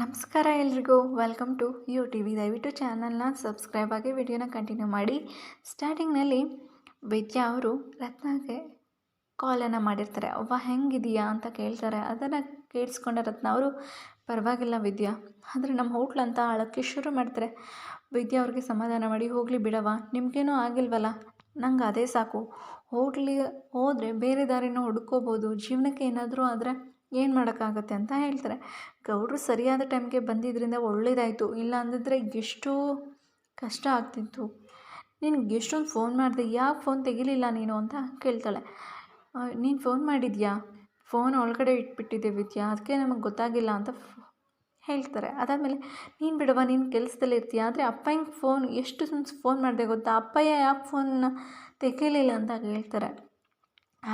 ನಮಸ್ಕಾರ ಎಲ್ರಿಗೂ. Welcome to U T V ದಯವಿಟ್ಟು ಚಾನಲ್ನ ಸಬ್ಸ್ಕ್ರೈಬ್ ಆಗಿ ವಿಡಿಯೋನ ಕಂಟಿನ್ಯೂ ಮಾಡಿ. ಸ್ಟಾರ್ಟಿಂಗ್ನಲ್ಲಿ ವಿದ್ಯಾ ಅವರು ರತ್ನಗೆ ಕಾಲನ್ನು ಮಾಡಿರ್ತಾರೆ. ಅವ್ವ ಹೆಂಗಿದೆಯಾ ಅಂತ ಕೇಳ್ತಾರೆ. ಅದನ್ನು ಕೇಳಿಸ್ಕೊಂಡ ರತ್ನ ಅವರು, ಪರವಾಗಿಲ್ಲ ವಿದ್ಯಾ. ಆದರೆ ನಮ್ಮ ಹೋಟ್ಲ್ ಅಂತ ಶುರು ಮಾಡ್ತಾರೆ. ವಿದ್ಯಾ ಅವ್ರಿಗೆ ಸಮಾಧಾನ ಮಾಡಿ, ಹೋಗಲಿ ಬಿಡವ್ವ. ನಿಮಗೇನೂ ಆಗಿಲ್ವಲ್ಲ? ನಂಗೆ ಅದೇ ಸಾಕು. ಹೋಟ್ಲಿಗೆ ಹೋದರೆ ಬೇರೆ ದಾರಿನ ಹುಡ್ಕೋಬೋದು ಜೀವನಕ್ಕೆ ಏನಾದರೂ ಆದರೆ ಏನು ಮಾಡೋಕ್ಕಾಗತ್ತೆ ಅಂತ ಹೇಳ್ತಾರೆ. ಗೌಡ್ರು ಸರಿಯಾದ ಟೈಮ್ಗೆ ಬಂದಿದ್ದರಿಂದ ಒಳ್ಳೇದಾಯಿತು. ಇಲ್ಲ ಅಂದಿದ್ರೆ ಎಷ್ಟು ಕಷ್ಟ ಆಗ್ತಿತ್ತು. ನಿನಗೆ ಎಷ್ಟೊಂದು ಫೋನ್ ಮಾಡಿದೆ, ಯಾಕೆ ಫೋನ್ ತೆಗಿಲಿಲ್ಲ ನೀನು ಅಂತ ಕೇಳ್ತಾಳೆ. ನೀನು ಫೋನ್ ಮಾಡಿದ್ಯಾ? ಫೋನ್ ಒಳಗಡೆ ಇಟ್ಬಿಟ್ಟಿದ್ದೆ ವಿದ್ಯಾ ಅದಕ್ಕೆ ನಮಗೆ ಗೊತ್ತಾಗಿಲ್ಲ ಅಂತ ಹೇಳ್ತಾರೆ. ಅದಾದಮೇಲೆ, ನೀನು ಬಿಡವ ನೀನು ಕೆಲಸದಲ್ಲಿ ಇರ್ತೀಯ? ಆದರೆ ಅಪ್ಪಯ್ಯಂಗೆ ಫೋನ್ ಎಷ್ಟು ಫೋನ್ ಮಾಡಿದೆ ಗೊತ್ತಾ? ಅಪ್ಪಯ್ಯ ಯಾಕೆ ಫೋನ್ನ ತೆಗೀಲಿಲ್ಲ ಅಂತ ಹೇಳ್ತಾರೆ.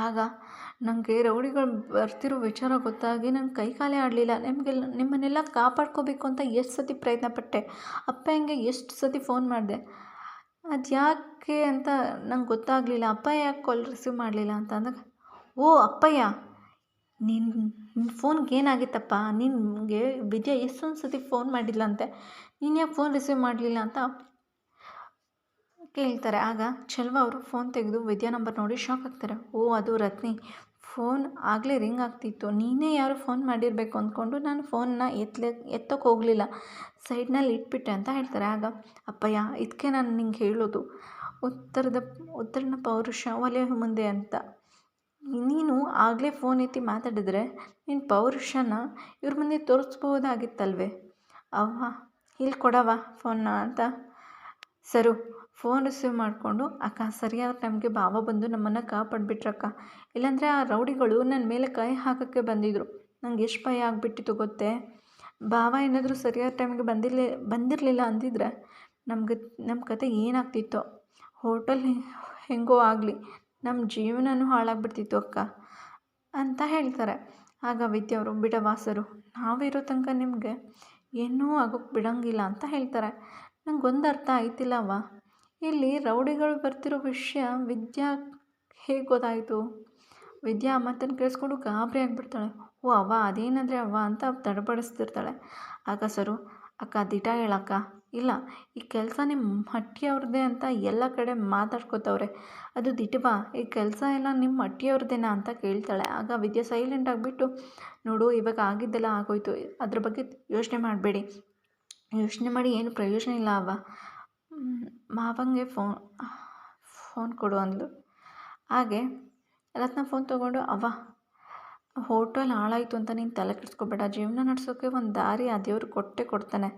ಆಗ ನನಗೆ ರೌಡಿಗಳು ಬರ್ತಿರೋ ವಿಚಾರ ಗೊತ್ತಾಗಿ ನನ್ನ ಕೈ ಕಾಲೇ ಆಡಲಿಲ್ಲ. ನಿಮಗೆಲ್ಲ, ನಿಮ್ಮನ್ನೆಲ್ಲ ಕಾಪಾಡ್ಕೋಬೇಕು ಅಂತ ಎಷ್ಟು ಸತಿ ಪ್ರಯತ್ನ ಪಟ್ಟೆ ಅಪ್ಪ ಹೆಂಗೆ ಎಷ್ಟು ಸತಿ ಫೋನ್ ಮಾಡಿದೆ. ಅದು ಯಾಕೆ ಅಂತ ನಂಗೆ ಗೊತ್ತಾಗಲಿಲ್ಲ. ಅಪ್ಪ ಯಾಕೆ ಕಾಲ್ ರಿಸೀವ್ ಮಾಡಲಿಲ್ಲ ಅಂತ ಅಂದಾಗ, ಓ ಅಪ್ಪಯ್ಯ ನಿನ್ನ ನಿನ್ನ ಫೋನ್ಗೆ ಏನಾಗಿತ್ತಪ್ಪ? ನಿನಗೆ ವಿದ್ಯಾ ಎಷ್ಟೊಂದು ಸತಿ ಫೋನ್ ಮಾಡಿದ್ಲಂತೆ. ನೀನು ಯಾಕೆ ಫೋನ್ ರಿಸೀವ್ ಮಾಡಲಿಲ್ಲ ಅಂತ ಕೇಳ್ತಾರೆ. ಆಗ ಚೆಲ್ವ ಅವರು ಫೋನ್ ತೆಗೆದು ವಿದ್ಯಾ ನಂಬರ್ ನೋಡಿ ಶಾಕ್ ಆಗ್ತಾರೆ. ಓ, ಅದು ರತ್ನಿ. ಫೋನ್ ಆಗಲೇ ರಿಂಗ್ ಆಗ್ತಿತ್ತು. ನೀನೇ ಯಾರು ಫೋನ್ ಮಾಡಿರಬೇಕು ಅಂದ್ಕೊಂಡು ನಾನು ಫೋನ್ನ ಎತ್ತಲೆ ಎತ್ತೋಕೆ ಹೋಗಲಿಲ್ಲ. ಸೈಡ್ನಲ್ಲಿ ಇಟ್ಬಿಟ್ಟೆ ಅಂತ ಹೇಳ್ತಾರೆ. ಆಗ, ಅಪ್ಪಯ್ಯ ಇದಕ್ಕೆ ನಾನು ನಿಂಗೆ ಹೇಳೋದು. ಉತ್ತರದ, ಉತ್ತರನ ಪೌರುಷ ಒಲೆ ಮುಂದೆ ಅಂತ. ನೀನು ಆಗಲೇ ಫೋನ್ ಎತ್ತಿ ಮಾತಾಡಿದ್ರೆ ನಿನ್ನ ಪೌರುಷನ ಇವ್ರ ಮುಂದೆ ತೋರಿಸ್ಬೋದಾಗಿತ್ತಲ್ವೇ ಅವ್ವ, ಇಲ್ಲಿ ಕೊಡವ ಫೋನ್ನ ಅಂತ. ಸರು ಫೋನ್ ರಿಸೀವ್ ಮಾಡಿಕೊಂಡು, ಅಕ್ಕ, ಸರಿಯಾದ ಟೈಮ್ಗೆ ಬಾವ ಬಂದು ನಮ್ಮನ್ನು ಕಾಪಾಡಿಬಿಟ್ರಕ್ಕ. ಇಲ್ಲಾಂದರೆ ಆ ರೌಡಿಗಳು ನನ್ನ ಮೇಲೆ ಕೈ ಹಾಕೋಕ್ಕೆ ಬಂದಿದ್ದರು ನಂಗೆ ಎಷ್ಟು ಭಯ ಆಗಿಬಿಟ್ಟಿತ್ತು ಗೊತ್ತೇ? ಬಾವ ಏನಾದರೂ ಸರಿಯಾದ ಟೈಮ್ಗೆ ಬಂದಿಲ್ಲ ಬಂದಿರಲಿಲ್ಲ ಅಂದಿದ್ರೆ ನಮ್ಗೆ ನಮ್ಮ ಕತೆ ಏನಾಗ್ತಿತ್ತೋ? ಹೋಟೆಲ್ ಹೆಂಗೋ ಆಗಲಿ ನಮ್ಮ ಜೀವನವೂ ಹಾಳಾಗ್ಬಿಡ್ತಿತ್ತು ಅಕ್ಕ, ಅಂತ ಹೇಳ್ತಾರೆ. ಆಗ ವಿದ್ಯವರು ಬಿಡವಾಸರು ನಾವಿರೋ ತನಕ ನಿಮಗೆ ಏನೂ ಆಗೋಕ್ಕೆ ಬಿಡೋಂಗಿಲ್ಲ ಅಂತ ಹೇಳ್ತಾರೆ. ನಂಗೊಂದು ಅರ್ಥ ಆಯ್ತಿಲ್ಲವ್ವ ಇಲ್ಲಿ ರೌಡಿಗಳು ಬರ್ತಿರೋ ವಿಷಯ ವಿದ್ಯಾ ಹೇಗೆ ಗೊತ್ತಾಯಿತು ವಿದ್ಯಾ ಮಾತನ್ನು ಕೇಳಿಸ್ಕೊಂಡು ಗಾಬರಿ ಆಗಿಬಿಡ್ತಾಳೆ. ಓ, ಅವ್ವ, ಅದೇನಂದರೆ ಅವ್ವ ಅಂತ ತಡಬಡಿಸ್ತಿರ್ತಾಳೆ ಆಗ ಸರು, ಅಕ್ಕ, ದಿಟ ಹೇಳಕ್ಕ. ಇಲ್ಲ, ಈ ಕೆಲಸ ನಿಮ್ಮ ಹಟ್ಟಿಯವ್ರದ್ದೇ ಅಂತ ಎಲ್ಲ ಕಡೆ ಮಾತಾಡ್ಕೋತವ್ರೆ. ಅದು ದಿಟವಾ ಈ ಕೆಲಸ ಎಲ್ಲ ನಿಮ್ಮ ಹಟ್ಟಿಯವ್ರದ್ದೇನಾ ಅಂತ ಕೇಳ್ತಾಳೆ. ಆಗ ವಿದ್ಯೆ ಸೈಲೆಂಟ್ ಆಗಿಬಿಟ್ಟು, ನೋಡು, ಇವಾಗ ಆಗಿದ್ದೆಲ್ಲ ಆಗೋಯ್ತು. ಅದ್ರ ಬಗ್ಗೆ ಯೋಚನೆ ಮಾಡಬೇಡಿ. ಯೋಚನೆ ಮಾಡಿ ಏನು ಪ್ರಯೋಜನ ಇಲ್ಲ ಅವ್ವ. ಮಾವಂಗೆ ಫೋನ್ ಫೋನ್ ಕೊಡು ಅಂದ್ಲು. ಹಾಗೆ ರತ್ನ ಫೋನ್ ತೊಗೊಂಡು, ಅವ್ವ, ಹೋಟೆಲ್ ಹಾಳಾಯಿತು ಅಂತ ನೀನು ತಲೆ ಕೆಡಿಸ್ಕೊಬೇಡ, ಜೀವನ ನಡೆಸೋಕ್ಕೆ ಒಂದು ದಾರಿ ಆ ದೇವ್ರು ಕೊಟ್ಟೆ ಕೊಡ್ತಾನೆ.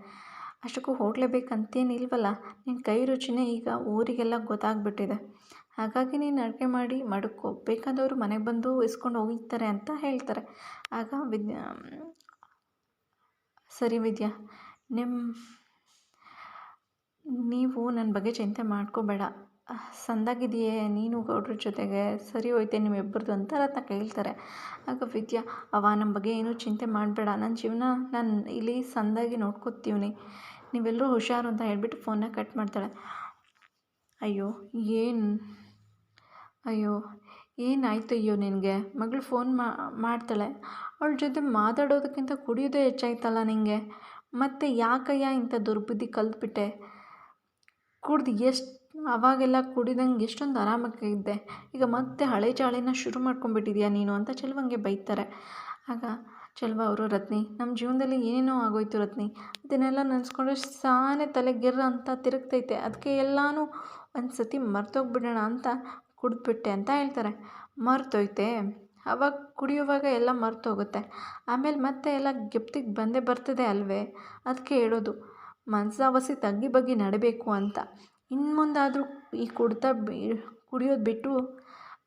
ಅಷ್ಟಕ್ಕೂ ಹೋಗ್ಲೇಬೇಕಂತೇನಿಲ್ವಲ್ಲ ನಿನ್ನ ಕೈ ರುಚಿನೇ ಈಗ ಊರಿಗೆಲ್ಲ ಗೊತ್ತಾಗ್ಬಿಟ್ಟಿದೆ. ಹಾಗಾಗಿ ನೀನು ಅಡುಗೆ ಮಾಡಿ ಮಡುಕೋ, ಬೇಕಾದವರು ಮನೆಗೆ ಬಂದು ಇಸ್ಕೊಂಡು ಹೋಗ್ತಾರೆ ಅಂತ ಹೇಳ್ತಾರೆ. ಆಗ ವಿದ್ಯಾ, ಸರಿ ವಿದ್ಯಾ ನಿಮ್ಮ ನೀವು ನನ್ನ ಬಗ್ಗೆ ಚಿಂತೆ ಮಾಡ್ಕೋಬೇಡ. ಸಂದಾಗಿದೆಯೇ, ನೀನು ಗೌಡ್ರ ಜೊತೆಗೆ ಸರಿ ಹೋಯ್ತೆ, ನಿಮ್ಮಿಬ್ಬರದು ಅಂತ ರತ್ನ ಕೇಳ್ತಾರೆ. ಆಗ ವಿದ್ಯಾ ಅವ ನಮ್ಮ ಬಗ್ಗೆ ಏನೂ ಚಿಂತೆ ಮಾಡಬೇಡ. ನನ್ನ ಜೀವನ ನಾನು ಇಲ್ಲಿ ಸಂದಾಗಿ ನೋಡ್ಕೋತೀವ್ನಿ. ನೀವೆಲ್ಲರೂ ಹುಷಾರು ಅಂತ ಹೇಳಿಬಿಟ್ಟು ಫೋನ್ನ ಕಟ್ ಮಾಡ್ತಾಳೆ. ಅಯ್ಯೋ, ಏನು? ಅಯ್ಯೋ, ಏನಾಯಿತು ಅಯ್ಯೋ ನಿನಗೆ? ಮಗಳು ಫೋನ್ ಮಾಡ್ತಾಳೆ. ಅವಳ ಜೊತೆ ಮಾತಾಡೋದಕ್ಕಿಂತ ಕುಡಿಯೋದೇ ಹೆಚ್ಚಾಯ್ತಲ್ಲ ನಿನಗೆ ಮತ್ತೆ ಯಾಕಯ್ಯ ಇಂಥ ದುರ್ಬುದ್ಧಿ ಕಲ್ತ್ಬಿಟ್ಟೆ? ಕುಡ್ದು ಎಷ್ಟು, ಅವಾಗೆಲ್ಲ ಕುಡಿದಂಗೆ ಎಷ್ಟೊಂದು ಆರಾಮಾಗಿದ್ದೆ ಈಗ ಮತ್ತೆ ಹಳೆ ಚಾಳಿನ ಶುರು ಮಾಡ್ಕೊಂಡ್ಬಿಟ್ಟಿದ್ಯಾ ನೀನು ಅಂತ ಚೆಲ್ವಂಗೆ ಬೈತಾರೆ. ಆಗ ಚೆಲ್ವ ಅವರು, ರತ್ನಿ ನಮ್ಮ ಜೀವನದಲ್ಲಿ ಏನೇನೋ ಆಗೋಯ್ತು ರತ್ನಿ. ಅದನ್ನೆಲ್ಲ ನೆನೆಸ್ಕೊಂಡ್ರೆ ಸಾನೆ ತಲೆ ಗಿರ್ರ ಅಂತ ತಿರುಗ್ತೈತೆ. ಅದಕ್ಕೆ ಎಲ್ಲನೂ ಒಂದು ಸತಿ ಮರ್ತೋಗ್ಬಿಡೋಣ ಅಂತ ಕುಡಿದ್ಬಿಟ್ಟೆ ಅಂತ ಹೇಳ್ತಾರೆ. ಮರ್ತೋಯ್ತೆ? ಅವಾಗ ಕುಡಿಯುವಾಗ ಎಲ್ಲ ಮರ್ತೋಗುತ್ತೆ. ಆಮೇಲೆ ಮತ್ತೆ ಎಲ್ಲ ಗೆಪ್ತಿಗೆ ಬಂದೇ ಬರ್ತದೆ ಅಲ್ವೇ? ಅದಕ್ಕೆ ಹೇಳೋದು. ಮನಸಾವಸಿ ತಗ್ಗಿ ಬಗ್ಗಿ ನಡಬೇಕು ಅಂತ. ಇನ್ನು ಮುಂದಾದರೂ ಈ ಕುಡ್ತಾ ಬಿ, ಕುಡಿಯೋದು ಬಿಟ್ಟು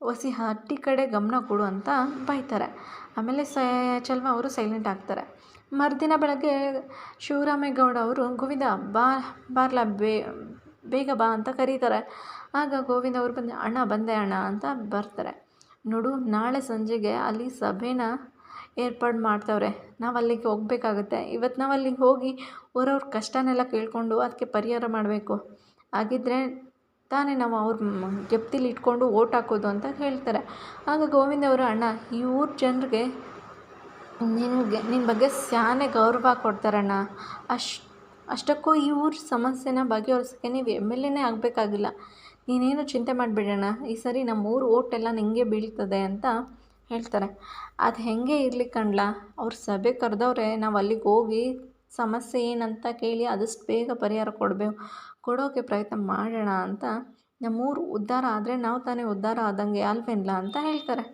ಒಸಿ ಹಟ್ಟಿ ಕಡೆ ಗಮನ ಕೊಡು ಅಂತ ಬೈತಾರೆ. ಆಮೇಲೆ ಸ ಚಲ್ವ ಅವರು ಸೈಲೆಂಟ್ ಆಗ್ತಾರೆ. ಮರುದಿನ ಬೆಳಗ್ಗೆ ಶಿವರಾಮೇಗೌಡ ಅವರು, ಗೋವಿಂದ, ಬಾ, ಬಾರ್ಲ, ಬೇ, ಬೇಗ ಬಾ ಅಂತ ಕರೀತಾರೆ. ಆಗ ಗೋವಿಂದ ಅವರು ಬಂದು, ಅಣ್ಣ, ಬಂದೆ ಅಣ್ಣ ಅಂತ ಬರ್ತಾರೆ. ನೋಡು, ನಾಳೆ ಸಂಜೆಗೆ ಅಲ್ಲಿ ಸಭೆನ ಏರ್ಪಾಡು ಮಾಡ್ತವ್ರೆ. ನಾವು ಅಲ್ಲಿಗೆ ಹೋಗ್ಬೇಕಾಗುತ್ತೆ. ಇವತ್ತು ನಾವು ಅಲ್ಲಿಗೆ ಹೋಗಿ ಅವ್ರವ್ರ ಕಷ್ಟನೆಲ್ಲ ಕೇಳಿಕೊಂಡು ಅದಕ್ಕೆ ಪರಿಹಾರ ಮಾಡಬೇಕು. ಹಾಗಿದ್ರೆ ತಾನೇ ನಾವು ಅವ್ರ ಜಪ್ತಿಲಿ ಇಟ್ಕೊಂಡು ಓಟ್ ಹಾಕೋದು ಅಂತ ಹೇಳ್ತಾರೆ. ಆಗ ಗೋವಿಂದ ಅವರು, ಅಣ್ಣ, ಈ ಊರ ಜನರಿಗೆ ನಿನಗೆ ನಿನ್ನ ಬಗ್ಗೆ ಸ್ಯಾನೆ ಗೌರವ ಕೊಡ್ತಾರಣ್ಣ ಅಷ್ಟು ಅಷ್ಟಕ್ಕೂ ಈ ಊರ ಸಮಸ್ಯೆನ ಬಗೆಹರಿಸೋಕ್ಕೆ ನೀವು ಎಂ ಎಲ್ ಎನೇ ಆಗಬೇಕಾಗಿಲ್ಲ. ನೀನೇನು ಚಿಂತೆ ಮಾಡಿಬಿಡೋಣ ಈ ಸರಿ ನಮ್ಮ ಊರು ಓಟೆಲ್ಲ ನಿನಗೆ ಬೀಳ್ತದೆ ಅಂತ ಹೇಳ್ತಾರೆ. ಅದು ಹೇಗೆ ಇರಲಿ ಕಣ್ಲಾ? ಅವ್ರು ಸಭೆ ಕರೆದವ್ರೆ ನಾವು ಅಲ್ಲಿಗೆ ಹೋಗಿ ಸಮಸ್ಯೆ ಏನಂತ ಕೇಳಿ ಆದಷ್ಟು ಬೇಗ ಪರಿಹಾರ ಕೊಡಬೇಕು ಕೊಡೋಕ್ಕೆ ಪ್ರಯತ್ನ ಮಾಡೋಣ ಅಂತ ನಮ್ಮೂರು ಉದ್ಧಾರ ಆದರೆ ನಾವು ತಾನೇ ಉದ್ಧಾರ ಆದಂಗೆ ಅಲ್ವೇನ್ಲ ಅಂತ ಹೇಳ್ತಾರೆ.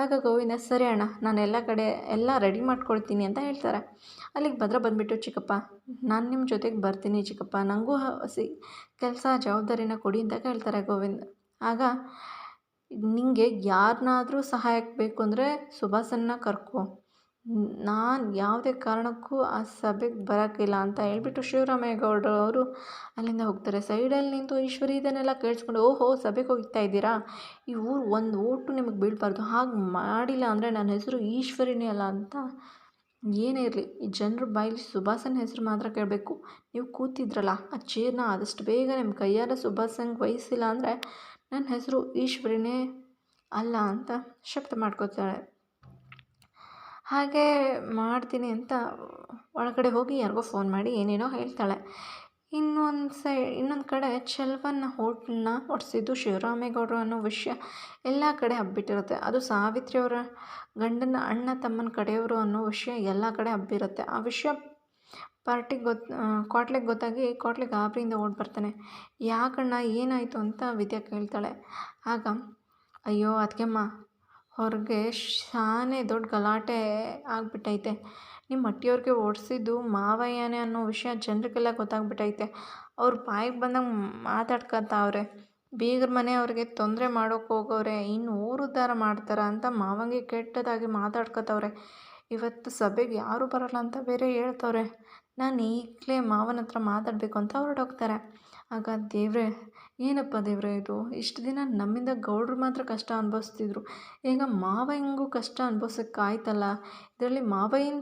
ಆಗ ಗೋವಿಂದ, ಸರಿ ಅಣ್ಣ, ನಾನು ಎಲ್ಲ ಕಡೆ ಎಲ್ಲ ರೆಡಿ ಮಾಡ್ಕೊಳ್ತೀನಿ ಅಂತ ಹೇಳ್ತಾರೆ. ಅಲ್ಲಿಗೆ ಭದ್ರ ಬಂದುಬಿಟ್ಟು, ಚಿಕ್ಕಪ್ಪ, ನಾನು ನಿಮ್ಮ ಜೊತೆಗೆ ಬರ್ತೀನಿ ಚಿಕ್ಕಪ್ಪ ನನಗೂ ಸಿ ಕೆಲಸ ಜವಾಬ್ದಾರಿನ ಕೊಡಿ ಅಂತ ಕೇಳ್ತಾರೆ ಗೋವಿಂದ. ಆಗ ನಿನಗೆ ಯಾರನ್ನಾದ್ರೂ ಸಹಾಯಕ್ಕೆ ಬೇಕು ಅಂದರೆ ಸುಭಾಸನ್ನ ಕರ್ಕೊ. ನಾನು ಯಾವುದೇ ಕಾರಣಕ್ಕೂ ಆ ಸಭೆಗೆ ಬರೋಕ್ಕಿಲ್ಲ ಅಂತ ಹೇಳ್ಬಿಟ್ಟು ಶಿವರಾಮೇಗೌಡರು ಅವರು ಅಲ್ಲಿಂದ ಹೋಗ್ತಾರೆ. ಸೈಡಲ್ಲಿ ನಿಂತು ಈಶ್ವರಿ ಇದನ್ನೆಲ್ಲ ಕೇಳಿಸ್ಕೊಂಡು, ಓಹೋ, ಸಭೆಗೆ ಹೋಗ್ತಾ ಇದ್ದೀರಾ? ಈ ಊರು ಒಂದು ಓಟು ನಿಮಗೆ ಬೀಳಬಾರ್ದು. ಹಾಗೆ ಮಾಡಿಲ್ಲ ಅಂದರೆ ನನ್ನ ಹೆಸರು ಈಶ್ವರಿನೇ ಅಲ್ಲ ಅಂತ. ಏನೇ ಇರಲಿ, ಈ ಜನರ ಬಾಯಲ್ಲಿ ಸುಭಾಸನ ಹೆಸರು ಮಾತ್ರ ಕೇಳಬೇಕು. ನೀವು ಕೂತಿದ್ರಲ್ಲ, ಆ ಚೇರ್ನ ಆದಷ್ಟು ಬೇಗ ನಿಮ್ಮ ಕೈಯಾರ ಸುಭಾಸನ್ಗೆ ವಹಿಸಿಲ್ಲ ಅಂದರೆ ನನ್ನ ಹೆಸರು ಈಶ್ವರಿನೇ ಅಲ್ಲ ಅಂತ ಶಬ್ದ ಮಾಡ್ಕೋತಾಳೆ ಹಾಗೆ ಮಾಡ್ತೀನಿ ಅಂತ ಒಳಗಡೆ ಹೋಗಿ ಯಾರಿಗೋ ಫೋನ್ ಮಾಡಿ ಏನೇನೋ ಹೇಳ್ತಾಳೆ. ಇನ್ನೊಂದು ಸೈಡ್ ಇನ್ನೊಂದು ಕಡೆ ಚೆಲ್ವನ್ನ ಹೋಟ್ಲನ್ನ ಒಡಿಸಿದ್ದು ಶಿವರಾಮೇಗೌಡರು ಅನ್ನೋ ವಿಷಯ ಎಲ್ಲ ಕಡೆ ಹಬ್ಬಿಟ್ಟಿರುತ್ತೆ. ಅದು ಸಾವಿತ್ರಿ ಅವರ ಗಂಡನ ಅಣ್ಣ ತಮ್ಮನ ಕಡೆಯವರು ಅನ್ನೋ ವಿಷಯ ಎಲ್ಲ ಕಡೆ ಹಬ್ಬಿರುತ್ತೆ. ಆ ವಿಷಯ ಪಾರ್ಟಿಗೆ ಗೊತ್ತು ಕ್ವಾಟ್ಲಿಗೆ ಗೊತ್ತಾಗಿ ಕ್ವಾಟ್ಲಿ ಗಾಬರಿಯಿಂದ ಓಡಿ ಬರ್ತಾನೆ. ಯಾಕಣ್ಣ ಏನಾಯಿತು ಅಂತ ವಿದ್ಯಾ ಕೇಳ್ತಾಳೆ. ಆಗ, ಅಯ್ಯೋ ಅದಕ್ಕೆಮ್ಮ ಹೊರಗೆ ಶಾನೆ ದೊಡ್ಡ ಗಲಾಟೆ ಆಗಿಬಿಟ್ಟೈತೆ. ನಿಮ್ಮ ಅಟ್ಟಿಯವ್ರಿಗೆ ಓಡಿಸಿದ್ದು ಮಾವಯ್ಯನೇ ಅನ್ನೋ ವಿಷಯ ಜನರಿಗೆಲ್ಲ ಗೊತ್ತಾಗ್ಬಿಟ್ಟೈತೆ. ಅವ್ರ ಬಾಯಿಗೆ ಬಂದಂಗೆ ಮಾತಾಡ್ಕೊತಾವ್ರೆ ಬೀಗ್ರ ಮನೆಯವ್ರಿಗೆ ತೊಂದರೆ ಮಾಡೋಕೆ ಹೋಗೋರೆ ಇನ್ನು ಊರು ಉದ್ಧಾರ ಮಾಡ್ತಾರೆ ಅಂತ ಮಾವಂಗೆ ಕೆಟ್ಟದಾಗಿ ಮಾತಾಡ್ಕೊತವ್ರೆ. ಇವತ್ತು ಸಭೆಗೆ ಯಾರು ಬರಲ್ಲ ಅಂತ ಬೇರೆ ಹೇಳ್ತವ್ರೆ. ನಾನು ಈಗಲೇ ಮಾವನ ಹತ್ರ ಮಾತಾಡಬೇಕು ಅಂತ ಹೊರಟೋಗ್ತಾರೆ ಆಗ ದೇವ್ರೆ, ಏನಪ್ಪ ದೇವ್ರೆ ಇದು? ಇಷ್ಟು ದಿನ ನಮ್ಮಿಂದ ಗೌಡ್ರು ಮಾತ್ರ ಕಷ್ಟ ಅನುಭವಿಸ್ತಿದ್ರು. ಈಗ ಮಾವ ಹೆಂಗೂ ಕಷ್ಟ ಅನುಭವ್ಸೋಕ್ಕಾಯ್ತಲ್ಲ? ಇದರಲ್ಲಿ ಮಾವಯ್ಯನ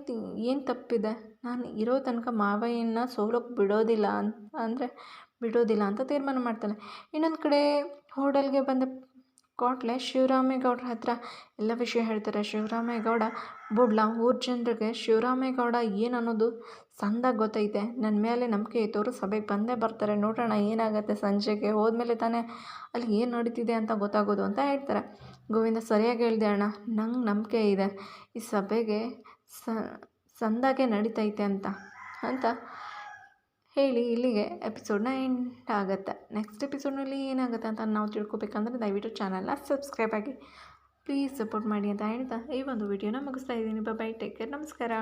ಏನು ತಪ್ಪಿದೆ? ನಾನು ಇರೋ ತನಕ ಮಾವಯ್ಯನ ಸೋಲೋಕ್ಕೆ ಬಿಡೋದಿಲ್ಲ ಅಂತ ಅಂದರೆ ಬಿಡೋದಿಲ್ಲ ಅಂತ ತೀರ್ಮಾನ ಮಾಡ್ತಾನೆ. ಇನ್ನೊಂದು ಕಡೆ ಹೋಟೆಲ್ಗೆ ಬಂದ ಕೂಡ್ಲೆ ಶಿವರಾಮೇಗೌಡ್ರ ಹತ್ರ ಎಲ್ಲ ವಿಷಯ ಹೇಳ್ತಾರೆ. ಶಿವರಾಮೇಗೌಡ, ಬುಡ್ಲ, ಊರ ಜನರಿಗೆ ಶಿವರಾಮೇಗೌಡ ಏನು ಅನ್ನೋದು ಸಂದಾಗಿ ಗೊತ್ತೈತೆ. ನನ್ನ ಮೇಲೆ ನಂಬಿಕೆ ಇದ್ದವರು ಸಭೆಗೆ ಬಂದೇ ಬರ್ತಾರೆ. ನೋಡೋಣ ಏನಾಗುತ್ತೆ. ಸಂಜೆಗೆ ಹೋದ್ಮೇಲೆ ತಾನೇ ಅಲ್ಲಿ ಏನು ನಡೀತಿದೆ ಅಂತ ಗೊತ್ತಾಗೋದು ಅಂತ ಹೇಳ್ತಾರೆ. ಗೋವಿಂದ, ಸರಿಯಾಗಿ ಹೇಳಿದೆ ಅಣ್ಣ. ನಂಗೆ ನಂಬಿಕೆ ಇದೆ. ಈ ಸಭೆಗೆ ಸಂದಾಗೆ ನಡೀತೈತೆ ಅಂತ. ಅಂತ ಹೇಳಿ, ಇಲ್ಲಿಗೆ ಎಪಿಸೋಡ್ನ ಎಂಡ್ ಆಗುತ್ತೆ. ನೆಕ್ಸ್ಟ್ ಎಪಿಸೋಡ್ನಲ್ಲಿ ಏನಾಗುತ್ತೆ ಅಂತ ನಾವು ತಿಳ್ಕೊಬೇಕಂದ್ರೆ ದಯವಿಟ್ಟು ಚಾನಲ್ನ ಸಬ್ಸ್ಕ್ರೈಬ್ ಆಗಿ. ಪ್ಲೀಸ್ ಸಪೋರ್ಟ್ ಮಾಡಿ ಅಂತ ಹೇಳ್ತಾ ಈ ಒಂದು ವಿಡಿಯೋನ ಮುಗಿಸ್ತಾ ಇದ್ದೀನಿ. ಬೈ ಟೇಕ್ ಕೇರ್ ನಮಸ್ಕಾರ.